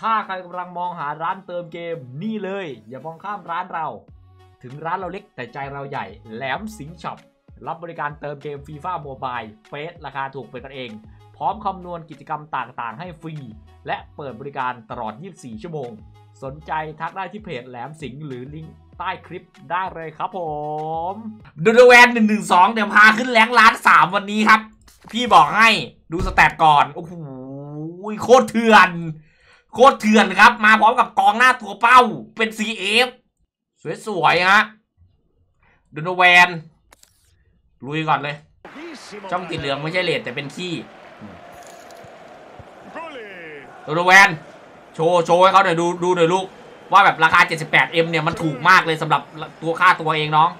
ถ้าใครกำลังมองหาร้านเติมเกมนี่เลย อย่ามองข้ามร้านเรา ถึงร้านเราเล็กแต่ใจเราใหญ่ แหลมสิงช็อปรับบริการเติมเกมฟีฟ่าโมบายเฟสราคาถูกเป็นกันเอง พร้อมคำนวณกิจกรรมต่างๆ ให้ฟรี และเปิดบริการตลอด 24 ชั่วโมง สนใจทักได้ที่เพจแหลมสิงหรือลิงก์ใต้คลิปได้เลยครับผมดูดแวน112เดี๋ยวพาขึ้นแรงล้าน3วันนี้ครับ พี่บอกให้ดูสแตทก่อน โอ้โหโคตรเถื่อน โคตรเถื่อนครับ มาพร้อมกับกองหน้าตัวเป้าเป็น CF สวยๆฮะดูดแวนลุยก่อนเลย ช่องติดเหลืองไม่ใช่เลดแต่เป็นขี้ตัวโดแวนโชว์โชว์ให้เขาหน่อยดูดูหน่อยลูก ว่าแบบราคา 78M เนี่ยมันถูกมากเลยสำหรับตัวค่าตัวเองน้อง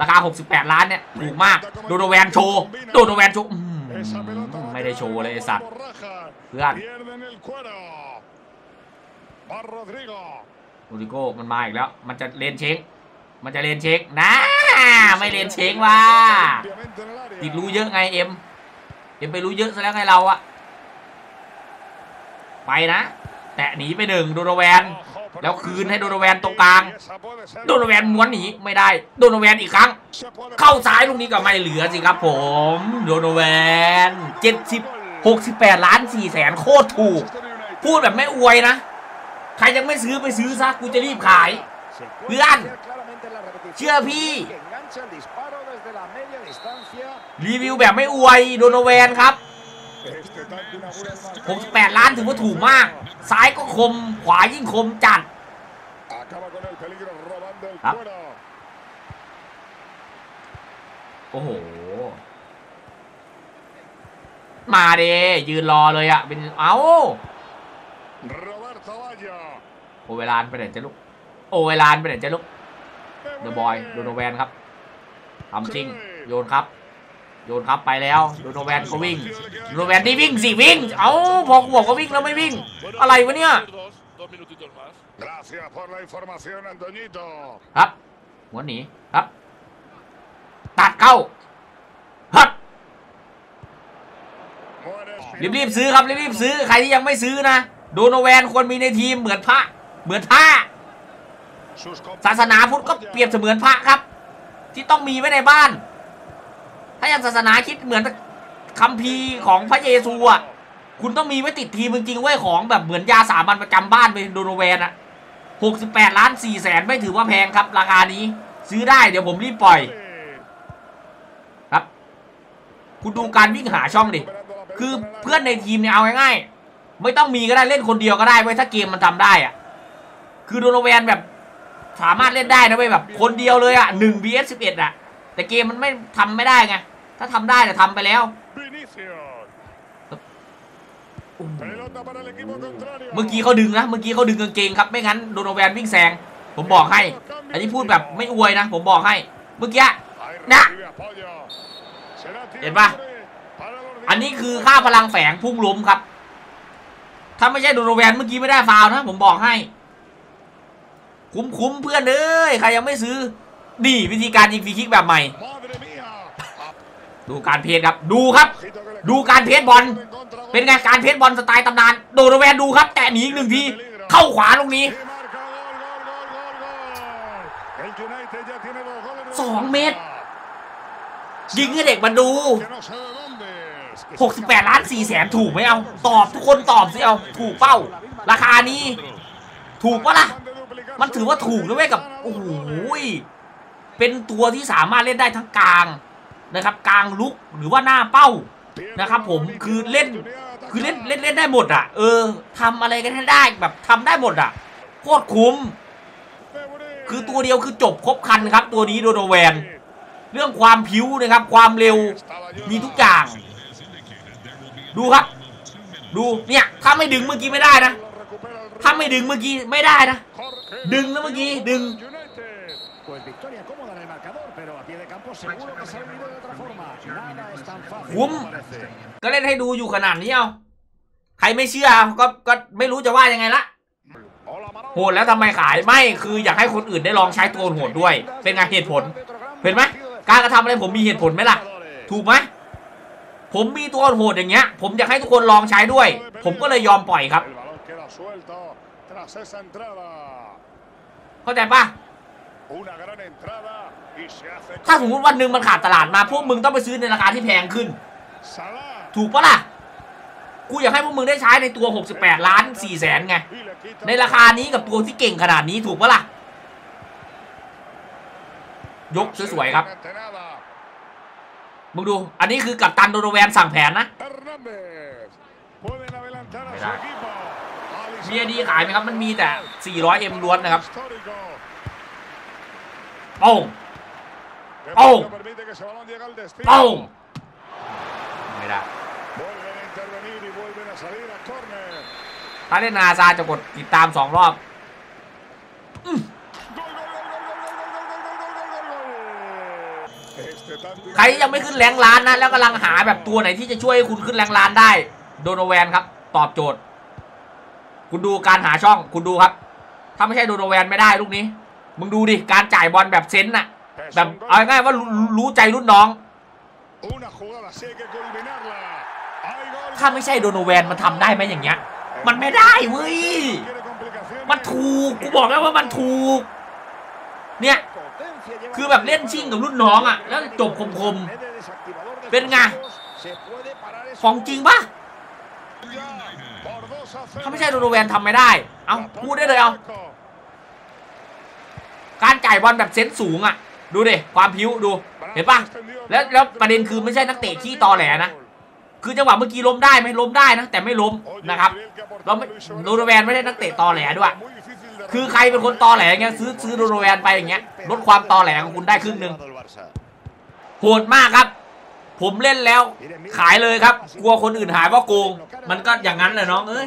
ราคา 68 ล้านเนี่ยถูกมากโดโดแวนโชว์โดโดแวนโชว์อื้อหือไม่ได้โชว์เลยไอ้สัตว์ เพื่อนโรดิโก้มันมาอีกแล้ว มันจะเลนเช็ค มันจะเลนเช็คนะ ไม่เลนเช็คว่าติดรู้เยอะไงเอ็ม เอ็มไปรู้เยอะซะแล้วไงเราอะไปนะ แตะหนีไปหนึ่งโดโดแวน แล้วคืนให้โดโดแวนตรงกลาง โดโดแวนม้วนหนีไม่ได้ โดโดแวนอีกครั้ง เข้าซ้ายลูกนี้ก็ไม่เหลือสิครับผม โดโดแวนเจ็ดสิบ หกสิบแปดล้านสี่แสนโคตรถูก พูดแบบไม่อวยนะ ใครยังไม่ซื้อไปซื้อซะกูจะรีบขายเพื่อนเชื่อพี่ รีวิวแบบไม่อวยโดโดแวนครับ 68 ล้านถือว่าถูกมาก ซ้ายก็คม ขวายิ่งคมจัดครับ โอ้โห มาเดยืนรอเลยอะเป็นเอ้าโอเวลานไปไหนจะลุกโอเวลานไปไหนจะลุกเดอะบอยโดโนแวนครับทำจริงโยนครับ โยนครับไปแล้วโดโนแวนก็วิ่งโดโนแวนนี่วิ่งสิวิ่ง เอ้าพอกูบอกว่าวิ่งแล้วไม่วิ่ง อะไรวะเนี่ยครับหัวหนีครับ ตัดเข้าฮัด รีบๆซื้อครับรีบๆซื้อใครที่ยังไม่ซื้อนะโดโนแวนควรมีในทีมเหมือนพระ เหมือนผ้า ศาสนาพุทธก็เปรียบเสมือนพระครับ ที่ต้องมีไว้ในบ้าน ถ้าย่างศาสนาคิดเหมือนคัมภีร์ของพระเยซูอะคุณต้องมีไว้ติดทีมจริงๆไว้ของแบบเหมือนยาสามัญประจำบ้านไปโดโนแวนอะหกสิบแปดล้านสี่แสนไม่ถือว่าแพงครับ ราคานี้ ซื้อได้เดี๋ยวผมรีบปล่อย ครับ คุณดูการวิ่งหาช่องดิ คือเพื่อนในทีมเนี่ยเอาง่ายๆไม่ต้องมีก็ได้เล่นคนเดียวก็ได้ไว้ยถ้าเกมมันทำได้อะคือโดโนแวนแบบสามารถเล่นได้นะเว้ยแบบ คนเดียวเลยอะหนึ่ง vs สิบเอ็ดอะ แต่เกมมันไม่ทำไม่ได้ไงถ้าทำได้แต่ทำไปแล้วเมื่อกี้เขาดึงนะเมื่อกี้เขาดึงกางเกงครับไม่งั้นโดโนแวนวิ่งแซงผมบอกให้ อันนี้พูดแบบไม่อวยนะ ผมบอกให้ เมื่อกี้นะเห็นปะ อันนี้คือค่าพลังแฝงพุ่งล้มครับ ถ้าไม่ใช่โดโนแวนเมื่อกี้ไม่ได้ฟาวนะ ผมบอกให้คุ้มคุ้มๆเพื่อนเอ้ยใครยังไม่ซื้อนี่วิธีการยิงฟรีคิกแบบใหม่ ดูการเพจครับ ดูครับ ดูการเพจบอล เป็นไงการเพจบอลสไตล์ตำนาน โดโนแวนดูครับ แตะหนีอีกหนึ่งที เข้าขวาลูกนี้สองเมตร ยิงให้เด็กมันดู 68 ล้าน4แสนถูกไหมเอา ตอบทุกคนตอบสิเอา ถูกเป้า ราคานี้ ถูกปะล่ะ มันถือว่าถูกนะเว้ยกับ โอ้โหเป็นตัวที่สามารถเล่นได้ทั้งกลางนะครับ กลางลุกหรือว่าหน้าเป้านะครับผมคือเล่นคือเล่นเล่นเล่นได้หมดอะ เออทำอะไรกันได้แบบทำได้หมดอะโคตรคุ้ม คือตัวเดียวคือจบครบคันครับ ตัวนี้โดโดแวน เรื่องความผิวนะครับ ความเร็วมีทุกอย่าง ดูครับ ดูเนี่ยถ้าไม่ดึงเมื่อกี้ไม่ได้นะถ้าไม่ดึงเมื่อกี้ไม่ได้นะ ดึงแล้วเมื่อกี้ดึง Pues victoria cómoda en el marcador, pero a pie de campo seguro que se ha vivido de otra forma. Nada es tan fácil. Gum. como parece. ก็เล่นให้ดูอยู่ขนาดนี้เอาใครไม่เชื่อก็ก็ไม่รู้จะว่ายังไงละโหดแล้วทำไมขายไม่คืออยากให้คนอื่นได้ลองใช้ตัวโหดด้วย เป็นไงเหตุผล เห็นไหมการกระทำอะไรผมมีเหตุผลไหมล่ะ ถูกไหม ผมมีตัวโหดอย่างเงี้ย ผมอยากให้ทุกคนลองใช้ด้วย ผมก็เลยยอมปล่อยครับ เข้าใจปะถ้าสมมติวันหนึ่งมันขาดตลาดมาพวกมึงต้องไปซื้อในราคาที่แพงขึ้น ถูกปะล่ะ กูอยากให้พวกมึงได้ใช้ในตัว 68 ล้าน4แสนไง ในราคานี้กับตัวที่เก่งขนาดนี้ถูกปะล่ะ ยกสวยๆครับ มึงดู อันนี้คือกับตันโดโรแวนสั่งแผนนะ Hernández. Pueden adelantar a su Mira. equipo. มีไอดีขายไหมครับ มันมีแต่ 400M ล้วนนะครับ Histórico. โป้ง Que ¡Oh! no permite que ese balón llegue al destino. โป้งไม่ได้ Vuelven a intervenir y vuelven a salir a córner. ถ้าเล่นนาซาจะกดติดตาม2รอบ ใครยังไม่ขึ้นแรงล้านนะแล้วกำลังหาแบบตัวไหนที่จะช่วยให้คุณขึ้นแรงล้านได้ โดนแวนครับ ตอบโจทย์ คุณดูการหาช่องคุณดูครับ ถ้าไม่ใช่โดนแวนไม่ได้ลูกนี้ มึงดูดิ การจ่ายบอลแบบเซนส์น่ะ แบบเอาง่ายว่ารู้รู้ใจรุ่นน้อง ถ้าไม่ใช่โดนแวนมันทำได้ไหมอย่างเงี้ย มันไม่ได้เว้ยมันถูกกูบอกแล้วว่ามันถูก เนี่ย คือแบบเล่นชิ่งกับรุ่นน้องอะ แล้วจบคม Red de desactivador de เป็นไง ของจริงปะถ้าไม่ใช่โดโนแวนทำไม่ได้ เอาพูดได้เลยเอา การจ่ายบอลแบบเซนส์สูงอะ ดูดิ ความพิ้วดู เห็นปะแล้วแล้วประเด็นคือไม่ใช่นักเตะขี้ตอแหลนะคือจังหวะเมื่อกี้ล้มได้ไหมล้มได้นะแต่ไม่ล้มนะครับเราโดโนแวนไม่ได้นักเตะตอแหลด้วย คือใครเป็นคนตอแหลเงี้ยซื้อซื้อโดโนแวนไปอย่างเงี้ยลดความตอแหลของคุณได้ครึ่งหนึ่งโหดมากครับ ผมเล่นแล้วขายเลยครับ กลัวคนอื่นหายว่าโกง มันก็อย่างนั้นแหละน้องเอ้ย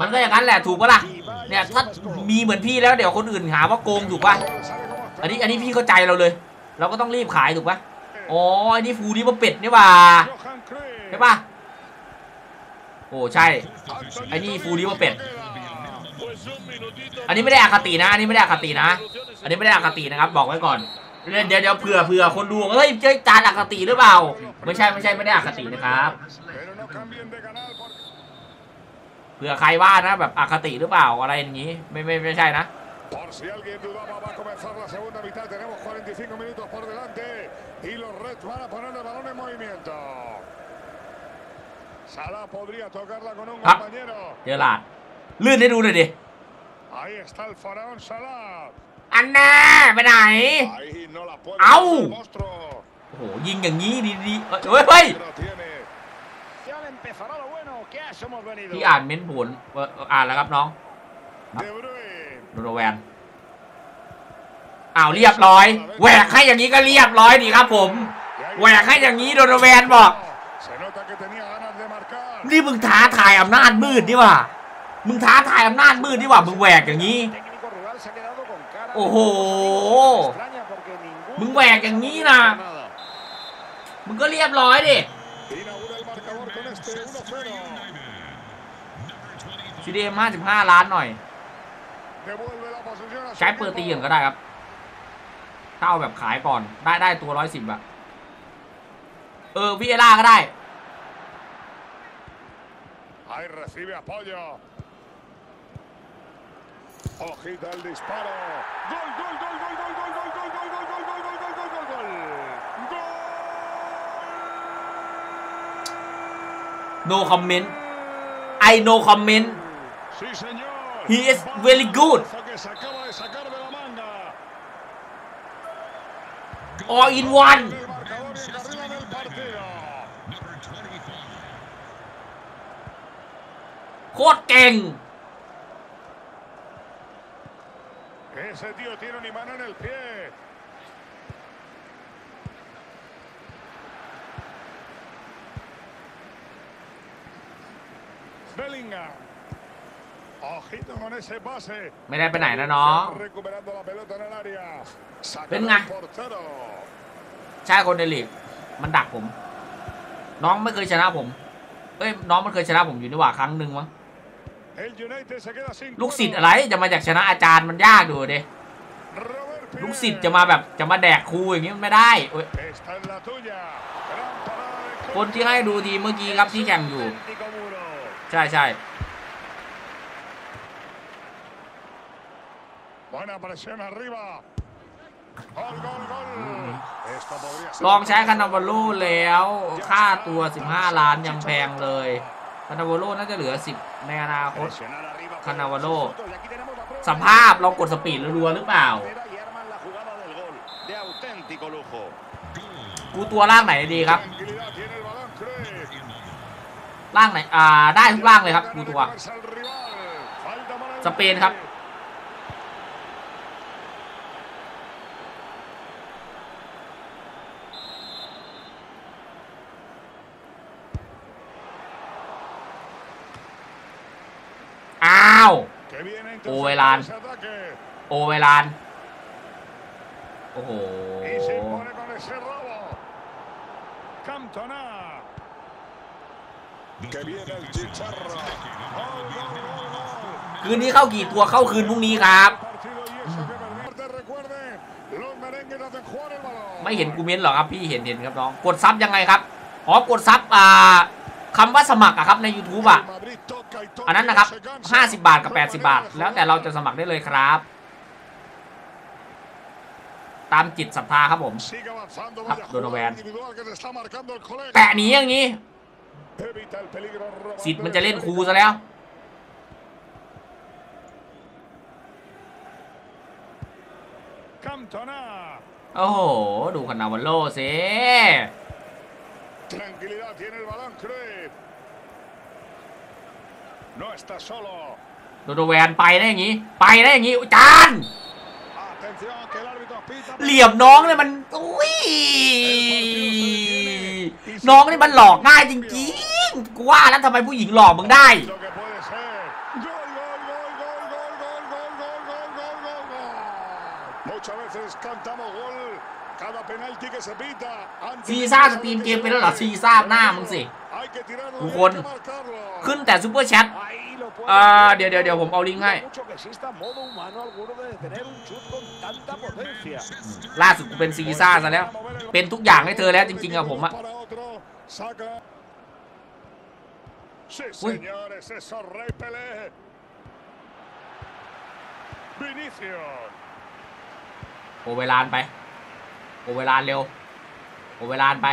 มันก็อย่างนั้นแหละถูกปะล่ะเนี่ยถ้ามีเหมือนพี่แล้วเดี๋ยวคนอื่นหาว่าโกงถูกปะอันนี้อันนี้พี่เข้าใจเราเลย เราก็ต้องรีบขายถูกปะอ๋ออันนี้ฟูนี่มาเป็ดนี่ว่าใช่ปะโอ้ใช่ไอ้นี่ฟูริว่าเป็ด อันนี้ไม่ได้อคตินะ อันนี้ไม่ได้อคตินะ อันนี้ไม่ได้อคตินะครับ บอกไว้ก่อนเดี๋ยวเดี๋ยวเดี๋ยวเผื่อเผื่อคนดูเฮ้ยเจ๊จานอคติหรือเปล่า ไม่ใช่ไม่ใช่ไม่ได้อคตินะครับเผื่อใครว่านะแบบอคติหรือเปล่าอะไรอย่างนี้ ไม่ไม่ไม่ใช่นะ Por si alguien dudaba, va a comenzar la segunda mitad. Tenemos 45 minutos por delante y los Reds van a poner el balón en movimiento. Salah podría tocarla con un Ah. compañero. เจอห ลาดลื่นให้ดูหน่อยดิ Ahí está el faraón Salah. อันแน่ไปไหน Ahí no la puede ¡Au! hacer el monstruo. โอ้โหยิงอย่างนี้ดีดีๆเฮ้ยเฮ้ย Lo tiene. Ya empezará lo bueno. Que a eso hemos venido. พี่อ่านเม้นต์ผลเอ่ออ่านแล้วครับน้อง De Bruyne. โดโนแวนอ้าวเรียบร้อยแหวกให้อย่างนี้ก็เรียบร้อยดีครับผมแหวกให้อย่างนี้โดโนแวนบอก Se nota que tenía ganas de marcar. นี่มึงท้าทายอำนาจมืดนี่หว่า มึงท้าทายอำนาจมืดนี่หว่ามึงแหวกอย่างนี้ โอ้โห มึงแหวกอย่างนี้นะ มึงก็เรียบร้อยดิซีดีเอ็มห้าสิบห้าล้านหน่อย ใช้เปอร์ตี equipo. ก่อนก็ได้ครับถ้าเอาแบบขายก่อนได้ได้ตัวร้อยสิบอะเออวิเอล่าก็ได้ Ojita el disparo. Gol, gol, gol, gol, gol, gol, gol, gol, gol, gol, gol, gol, gol, gol, gol, gol, gol. no comment I no comment Sí, señor. He is very good. Balonazo que se acaba de sacar de la manga. all in one El marcador y encarrilan el partido. โคตรเก่ง Ese tío tiene un imán en el pie. Bellingham. Ojito con ese pase. ไม่ได้ไปไหนนะน้อง Está recuperando la pelota en el área. Saca Venga. el portero. ใช่คนในลีกมันดักผม น้องไม่เคยชนะผม เอ้ยน้องมันเคยชนะผมอยู่นี่หว่าครั้งหนึ่งมั้ง ลูกศิษย์อะไรจะมาจากชนะอาจารย์มันยากดูเดิลูกศิษย์จะมาแบบจะมาแดกครูอย่างนี้มันไม่ได้คนที่ให้ดูทีเมื่อกี้ครับที่แข่งอยู่ ใช่ใช่ลองใช้คานาวาโลแล้ว ค่าตัว 15 ล้านยังแพงเลยคานาวาโลน่าจะเหลือ 10 ในอนาคต Presionar arriba. Cannavaro. Y aquí tenemos la prueba. สภาพลองกดสปีดรัวๆหรือเปล่า Y arman la jugada del gol. De auténtico lujo. กูตัวล่างไหนดีครับ Tranquilidad tiene el balón, Cruyff. ล่างไหน อ่า ได้ทุกล่างเลยครับ กูตัว Gana de comerse al rival. Falta para el สเปนครับ อ้าว โอเวลาน โอเวลาน โอ้โห คืนนี้เข้ากี่ตัวเข้าคืนพรุ่งนี้ครับ ไม่เห็นกูเม้นหรอครับพี่เห็นเห็นครับน้อง กดซับยังไงครับ อ๋อกดซับอ่าคำว่าสมัครอะครับใน YouTube อะ อันนั้น y นะครับ no se cansa. 50 บาทกับ 80 บาท แล้วแต่เราจะสมัครได้เลยครับ ตามจิตศรัทธาครับผม Sigue avanzando. Ah, Vaya Donovan. jugada individual que se está marcando el colega. แตะหนีอย่างนี้ Evita el peligro. สิทธิ์มันจะเล่นครูซะแล้ว Cantona. โอ้โห ดูคานาวาโลสิ โดโดแวนไปได้อย่างนี้ ไปได้อย่างนี้จานเหลี่ยมน้องเลยมันอุ้ยน้องนี่มันหลอกง่ายจริงๆกูว่าแล้วทำไมผู้หญิงหลอกมึงได้ซีซ่าสตรีมเกมไปแล้วหรอซีซ่าหน้ามึงสิทุกคน hay con. que marcarlo. ขึ้นแต่ซูเปอร์แชท Ahí lo puede อ่า hacer. เดี๋ยวเดี๋ยวเดี๋ยวผมเอาลิงก์ให้ Mucho que exista modo humano alguno de detener un chut con tanta potencia. ล่าสุดกูเป็นซีซ่าซะแล้ว เป็นทุกอย่างให้เธอแล้วจริง ๆอะผมอะ Para otro, saca. Sí, Uy. señores, eso Rey Pelé. Vinicius. โอเวลานไปโอเวลานเร็วโอเวลานไป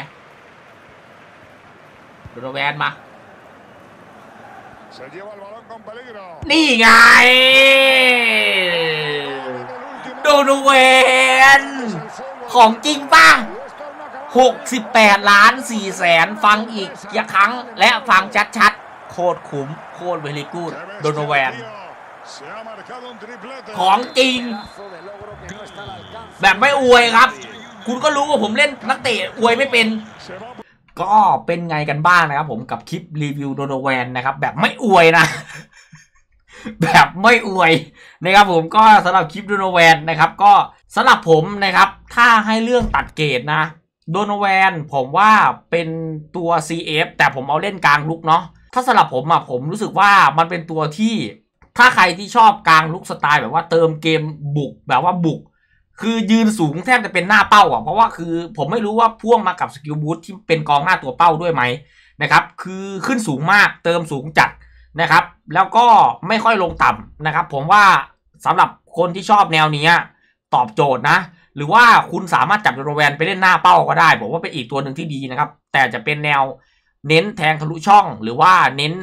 โดโดแวนมา Se lleva el balón con peligro. นี่ไงโดโดแวน ของจริงป่ะ 68 ล้าน4แสนฟังอีกกี่ครั้ง และฟังชัดๆ โคตรคุ้มโคตรเวลีกูดโดโดแวน ของจริง แบบไม่อวยครับ คุณก็รู้ว่าผมเล่นนักเตะอวยไม่เป็น ก็เป็นไงกันบ้างนะครับผมกับคลิปรีวิวโดโดแวนนะครับ แบบไม่อวยนะ แบบไม่อวยนะครับผมก็สำหรับคลิปโดโนแวนนะครับ ก็สำหรับผมนะครับ ถ้าให้เรื่องตัดเกรดนะโดโนแวนผมว่าเป็นตัว CF แต่ผมเอาเล่นกลางลุกเนาะถ้าสำหรับผมอะผมรู้สึกว่ามันเป็นตัวที่ ถ้าใครที่ชอบกลางลุกสไตล์แบบว่าเติมเกมบุกแบบว่าบุก คือยืนสูงแทบจะเป็นหน้าเป้าอะเพราะว่าคือผมไม่รู้ว่าพ่วงมากับสกิลบูทที่เป็นกองหน้าตัวเป้าด้วยไหมนะครับคือขึ้นสูงมากเติมสูงจัดนะครับ แล้วก็ไม่ค่อยลงต่ำนะครับ ผมว่าสำหรับคนที่ชอบแนวนี้ตอบโจทย์นะ หรือว่าคุณสามารถจับโรแวนไปเล่นหน้าเป้าก็ได้ผมว่าเป็นอีกตัวหนึ่งที่ดีนะครับ แต่จะเป็นแนวเน้นแทงทะลุช่อง หรือว่าเน้น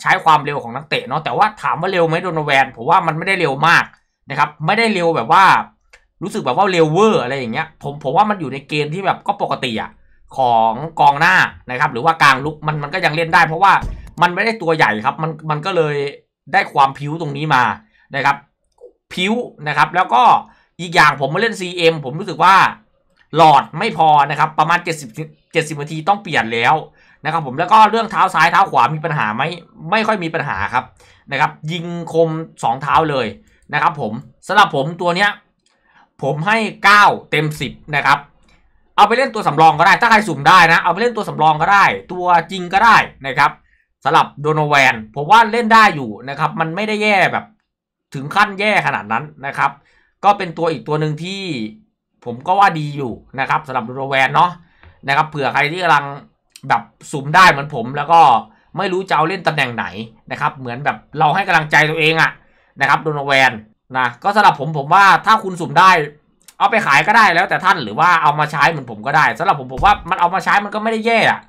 ใช้ความเร็วของนักเตะเนาะแต่ว่าถามว่าเร็วไหมโดนแวนผมว่ามันไม่ได้เร็วมากนะครับ ไม่ได้เร็วแบบว่า รู้สึกแบบว่าเร็วเวอร์อะไรอย่างเงี้ยผมผมว่ามันอยู่ในเกณฑ์ที่แบบก็ปกติอะของกองหน้านะครับหรือว่ากลางลุกมันมันก็ยังเล่นได้ เพราะว่ามันไม่ได้ตัวใหญ่ครับมันมันก็เลยได้ความพิ้วตรงนี้มานะครับพิ้วนะครับแล้วก็อีกอย่างผมมาเล่น CM ผมรู้สึกว่าหลอดไม่พอนะครับประมาณ 70 70นาทีต้องเปลี่ยนแล้วนะครับผมแล้วก็เรื่องเท้าซ้ายเท้าขวามีปัญหาไหมไม่ค่อยมีปัญหาครับนะครับยิงคมสองเท้าเลยนะครับผมสำหรับผมตัวเนี้ย ผมให้ 9 เต็ม 10 นะครับ เอาไปเล่นตัวสำรองก็ได้ ถ้าใครสุ่มได้นะ เอาไปเล่นตัวสำรองก็ได้ ตัวจริงก็ได้นะครับสำหรับโดโนแวนผมว่าเล่นได้อยู่นะครับ มันไม่ได้แย่แบบถึงขั้นแย่ขนาดนั้นนะครับ ก็เป็นตัวอีกตัวหนึ่งที่ผมก็ว่าดีอยู่นะครับสำหรับโดโนแวนเนาะนะครับ เผื่อใครที่กำลังแบบสุ่มได้เหมือนผม แล้วก็ไม่รู้จะเอาเล่นตำแหน่งไหนนะครับ เหมือนแบบเราให้กำลังใจตัวเองอะนะครับโดโนแวน นะก็สำหรับผมผมว่าถ้าคุณสุ่มได้ เอาไปขายก็ได้แล้วแต่ท่านหรือว่าเอามาใช้เหมือนผมก็ได้สำหรับผมผมว่ามันเอามาใช้มันก็ไม่ได้แย่อะ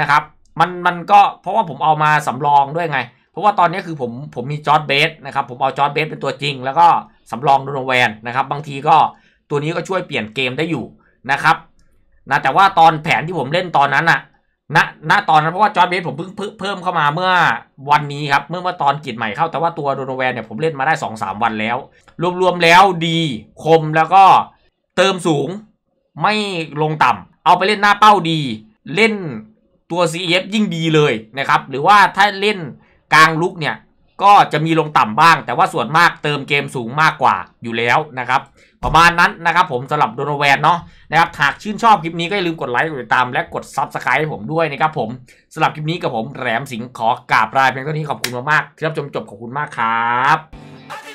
นะครับ มันมันก็เพราะว่าผมเอามาสำรองด้วยไง เพราะว่าตอนนี้คือผมผมมีจอร์ดเบสนะครับผมเอาจอร์ดเบสเป็นตัวจริง แล้วก็สำรองโดนแวนนะครับ บางทีก็ตัวนี้ก็ช่วยเปลี่ยนเกมได้อยู่นะครับนะแต่ว่าตอนแผนที่ผมเล่นตอนนั้นอะ ณณตอนนั้นเพราะว่าจอร์ดเบสผมเพิ่งเพิ่มเข้ามาเมื่อวันนี้ครับ เมื่อเมื่อตอนกิจใหม่เข้าแต่ว่าตัวโดโนแวนเนี่ยผมเล่นมาได้2อสวันแล้ว รวมๆแล้วดีคมแล้วก็เติมสูงไม่ลงต่ำเอาไปเล่นหน้าเป้าดี เล่นตัว CF ยิ่งดีเลยนะครับ หรือว่าถ้าเล่นกลางลุกเนี่ย ก็จะมีลงต่ำบ้าง แต่ว่าส่วนมากเติมเกมสูงมากกว่าอยู่แล้วนะครับ ประมาณนั้นนะครับผมสำหรับโดนแวนเนาะนะครับหากชื่นชอบคลิปนี้ก็อย่าลืมกดไลค์กดติดตามและกดซับสไครต์ให้ผมด้วยนะครับผมสำหรับคลิปนี้กับผมแหลมสิงห์ขอกราบลาเพียงเท่านี้ขอบคุณมากๆที่รับชมจบขอบคุณมากครับ